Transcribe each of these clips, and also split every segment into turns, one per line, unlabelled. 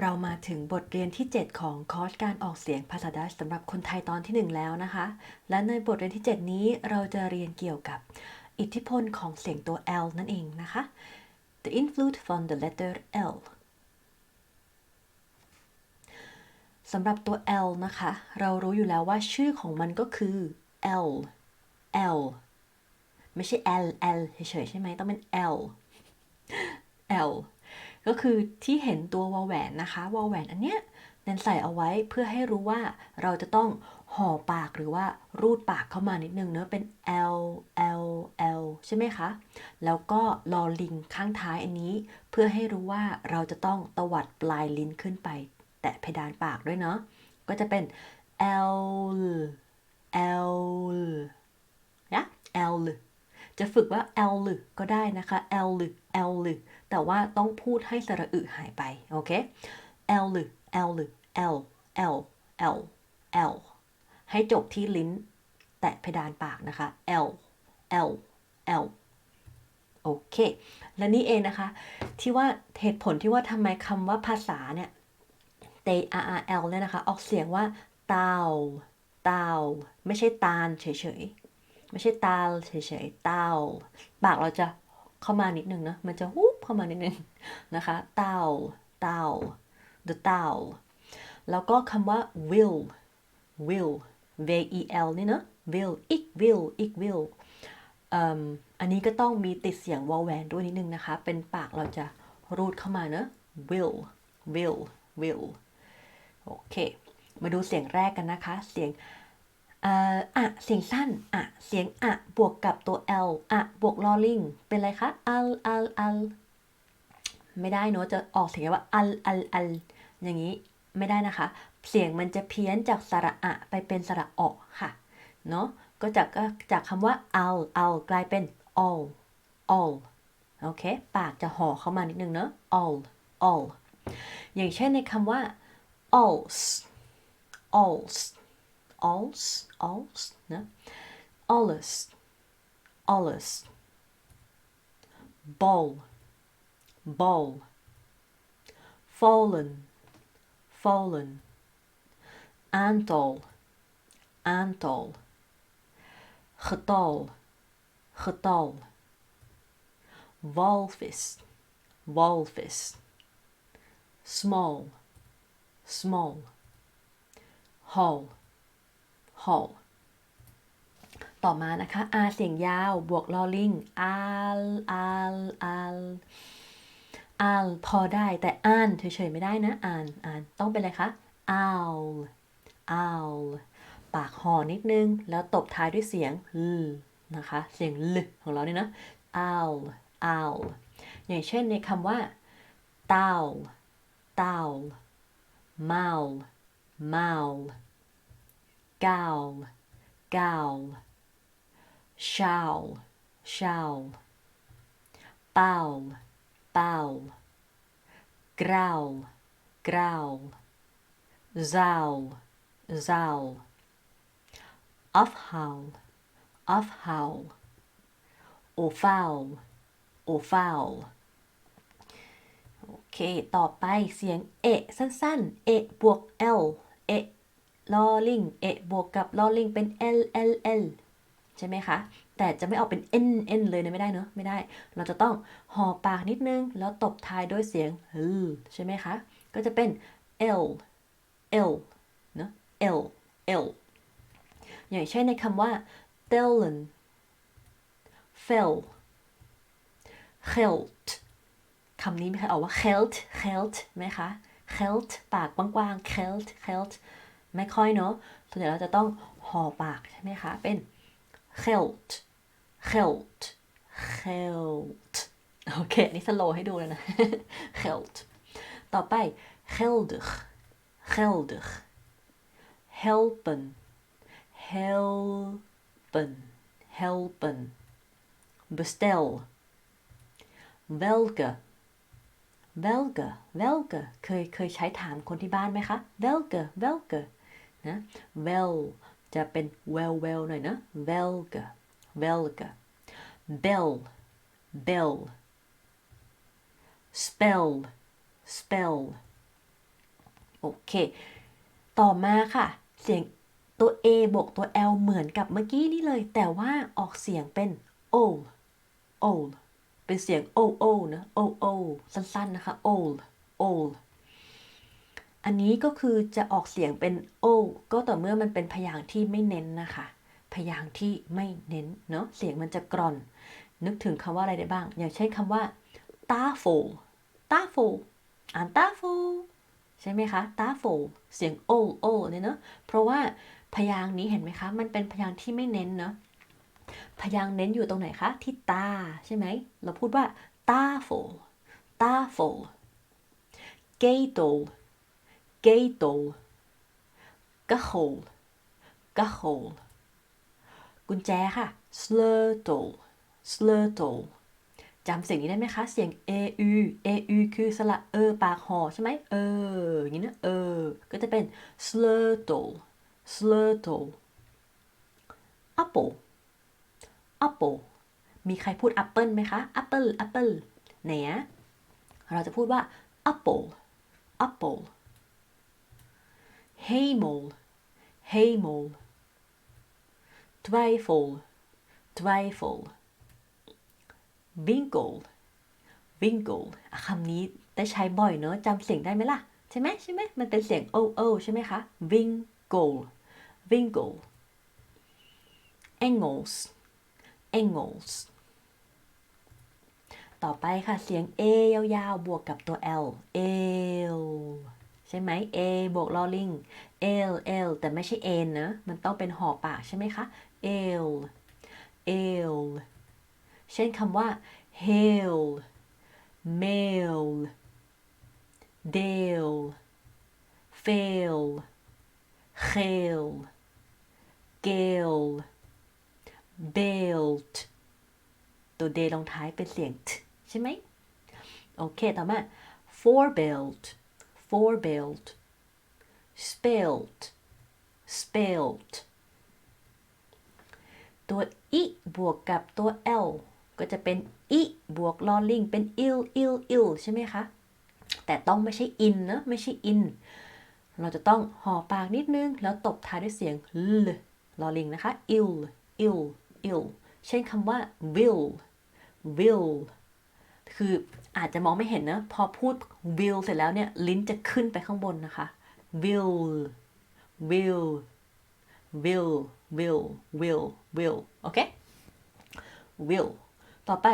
เรามาถึงบทเรียนที่ 7 ของคอร์สการออกเสียงภาษาดัชสำหรับคนไทยตอนที่ 1 แล้วนะคะ และในบทเรียนที่ 7 นี้เราจะเรียนเกี่ยวกับอิทธิพลของเสียงตัว L นั่นเองนะคะ The influence from the letter L สำหรับตัว L นะคะ เรารู้อยู่แล้วว่าชื่อของมันก็คือ L L ไม่ใช่ L L เฉยๆใช่ไหมต้องเป็น L L ก็คือที่เห็นตัววอลแหวนนะคะวอลแหวนอันเนี้ยแนนใส่เอาไว้เพื่อให้รู้ว่าเราจะต้องห่อปากหรือว่ารูดปากเข้ามานิดนึงเนอะเป็น L L L ใช่ไหมคะ แล้วก็ลอลิงข้างท้ายอันนี้ เพื่อให้รู้ว่าเราจะต้องตวัดปลายลิ้นขึ้นไป แตะเพดานปากด้วยเนาะก็จะเป็น L L นะ L จะฝึกว่า L หรือก็ได้นะคะ L หรือ L หรือแต่ว่าต้องพูดให้สระอึหายไป โอเค L หรือ L หรือ L L L L ให้จบที่ลิ้น แตะเพดานปากนะคะ L L L โอเค และนี่เองนะคะ ที่ว่าเหตุผลที่ว่าทำไมคำว่าภาษาเนี่ย t r r l เนี่ยนะคะ ออกเสียงว่าตาวตาวไม่ใช่ตาลเฉยๆ ไม่ใช่ตาลเฉยๆตาปากเราจะเข้ามานิดนึงนะมันจะฮุบเข้ามานิดนึงนะคะตาวตาว the ตาแล้วก็คำว่า will will v e l นี่นะ will อีก will อีก will อันนี้ก็ต้องมีติดเสียงวอลแวนด้วยนิดนึงนะคะ เป็นปากเราจะรูดเข้ามาเนะ will will will โอเค มาดูเสียงแรกกันนะคะ เสียง อะเสียงสั้นอะเสียงอะบวกกับตัว l อะบวกลอลิงเป็นไรคะ al al al ไม่ได้เนอะจะออกเสียงว่า al al al อย่างนี้ไม่ได้นะคะ เสียงมันจะเพี้ยนจากสระอะไปเป็นสระออกค่ะเนอะก็จากก็จากคำว่า al al กลายเป็น all all โอเค ปากจะห่อเข้ามานิดนึงเนอะ all all อย่างเช่นในคำว่า alls alls als, als, ne? alles, alles, bal, bal, vallen, vallen, aantal, aantal, getal, getal, walvis, walvis, small, small, hal. Hall ต่อมานะคะ r เสียงยาวบวกลอลิง al al al al พอได้แต่อ่านเฉยๆไม่ได้นะ อ่านอ่านต้องเป็นอะไรคะ owl owl ปากห่อนิดนึง แล้วตบท้ายด้วยเสียงลนะคะ เสียงลของเราเนี่ยนะ owl owl อย่างเช่นในคำว่า towel towel mowl mowl gowl gowl showl showl gal gal shall shall bowl bowl growl growl zowl zowl off howl off howl or foul or foul โอเค ต่อไปเสียงเอะสั้นๆ เอะบวก l เอะ ลอลิงเอะบวกกับลอลิงเป็น l l l ใช่ไหมคะ แต่จะไม่ออกเป็น n n เลยนะไม่ได้เนอะไม่ได้ เราจะต้องห่อปากนิดนึง แล้วตบท้ายด้วยเสียง l ใช่ไหมคะ ก็จะเป็น l l เนอะ l l อย่างเช่นในคำว่า tellen fell geld คำนี้ไม่เคยออกว่า geld geld ไหมคะ geld ปากกว้างๆ geld geld ไม่ค่อยเนาะส่วนใหญ่เราจะต้องห่อปากใช่ไหมคะ เป็น geld geld geld โอเค นี่สโลให้ดูเลยนะ geld ต่อไป geldig geldig helpen helpen helpen bestel welke welke welke เคยเคยใช้ถามคนที่บ้านไหมคะ welke welke นะ well จะเป็น well well หน่อยนะ welke welke bell bell spell spell โอเค ต่อมาค่ะ เสียงตัว A บวกตัว L เหมือนกับเมื่อกี้นี่เลย แต่ว่าออกเสียงเป็น o o เป็นเสียง o o นะ o o สั้นๆ นะคะ o o อันนี้ก็คือจะออกเสียงเป็น o ก็ต่อเมื่อมันเป็นพยางค์ที่ไม่เน้นนะคะ พยางค์ที่ไม่เน้นเนาะเสียงมันจะกร่อน นึกถึงคำว่าอะไรได้บ้าง อย่างเช่นคำว่า tafel tafel อ่าน tafel ใช่ไหมคะ tafel เสียง o o เนี่ยเนาะเพราะว่าพยางค์นี้เห็นไหมคะ มันเป็นพยางค์ที่ไม่เน้นเนาะพยางค์เน้นอยู่ตรงไหนคะ ที่ตาใช่ไหม เราพูดว่า tafel tafel ketel ketel kachel kachel กุญแจค่ะ sleutel sleutel จำเสียงนี้ได้ไหมคะ เสียง a u a u คือสระเออปากหอใช่ไหมเออ อย่างนี้นะ เออ ก็จะเป็น sleutel sleutel apple apple มีใครพูด apple ไหมคะ apple apple ไหนอะเราจะพูดว่า apple apple hemel hemel twijfel twijfel winkel winkel คำนี้ได้ใช้บ่อยเนอะจำเสียงได้ไหมล่ะ ใช่ไหมใช่ไหมมันเป็นเสียง o o ใช่ไหมคะ winkel winkel Engels Engels ต่อไปค่ะ เสียง a ยาวๆ บวกกับตัว l l ช่ไหม a บวกลอลิง l l แต่ไม่ใช่ n นะ มันต้องเป็นหอปากใช่ไหมคะ l l เช่นคำว่า hail mail dale fail hail gale belt ตัว d ลงท้ายเป็นเสียง t ใช่ไหม โอเค ต่อมา four belt four belt spelt spelt ตัว i บวกกับตัว l ก็จะเป็น i บวกลอลิงเป็น il il il ใช่ไหมคะ แต่ต้องไม่ใช่ in นะ ไม่ใช่ in เราจะต้องห่อปากนิดนึง แล้วตบท้ายด้วยเสียง l ลอลิงนะคะ il il il เช่นคำว่า will will คือ อาจจะมองไม่เห็นนะ พอพูด will เสร็จแล้วเนี่ย ลิ้นจะขึ้นไปข้างบนนะคะ will will will will will will โอเค will ต่อไป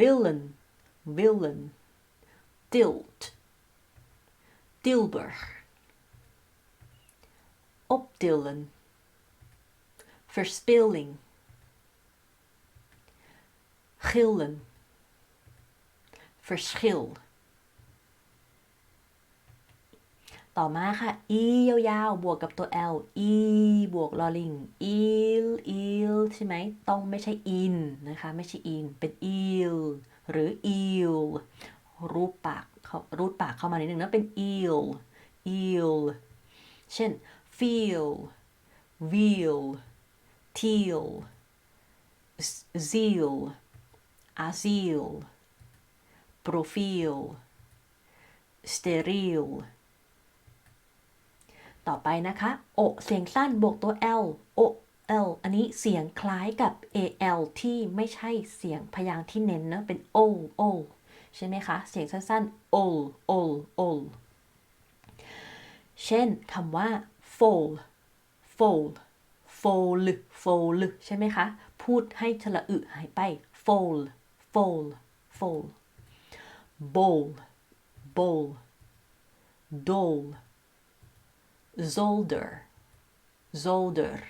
villain villain tilt tilburg optillen verspilling gillen verschil ต่อมาค่ะ e ยาวๆ บวกกับตัว l e บวกลอลิง il il ใช่ไหม ต้องไม่ใช่ in นะคะ ไม่ใช่ in เป็น il หรือ il รูปปากเขารูดปากเข้ามานิดนึงนะเป็น il il เช่น feel wheel teal zeal azil profil steril ต่อไปนะคะ โอ เสียงสั้นบวกตัว l โอ l อันนี้เสียงคล้ายกับ al ที่ไม่ใช่เสียงพยางค์ที่เน้นนะเป็น o o ใช่ไหมคะ เสียงสั้นๆ o o o เช่นคำว่า fall fall fall fall ใช่ไหมคะ พูดให้ฉละอึหายไป fall fall fall bowl bowl dol, zolder zolder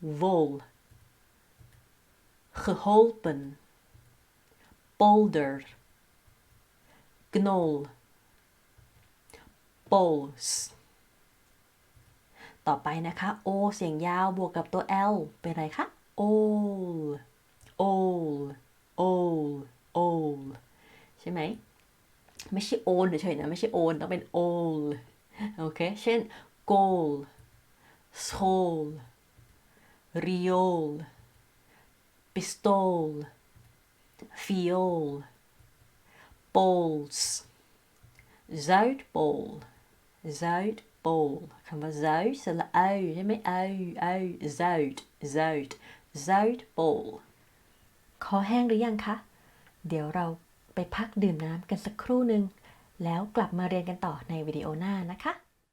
wol geholpen polder knol, pols ต่อไปนะคะ o เสียงยาวบวกกับตัว l เป็นอะไรคะ all all all all ใช่ไหม ไม่ใช่ own เฉยๆนะ ไม่ใช่ own ต้องเป็น all โอเค เช่น goal soul riol pistol fiol poles zuidpool Zuidpool คำว่า Zuid สระเอใช่ไหมเอเอ Zuid Zuid Zuidpool คอแห้งหรือยังคะ เดี๋ยวเรา ไปพักดื่มน้ำกันสักครู่หนึ่งแล้วกลับมาเรียนกันต่อในวิดีโอหน้านะคะ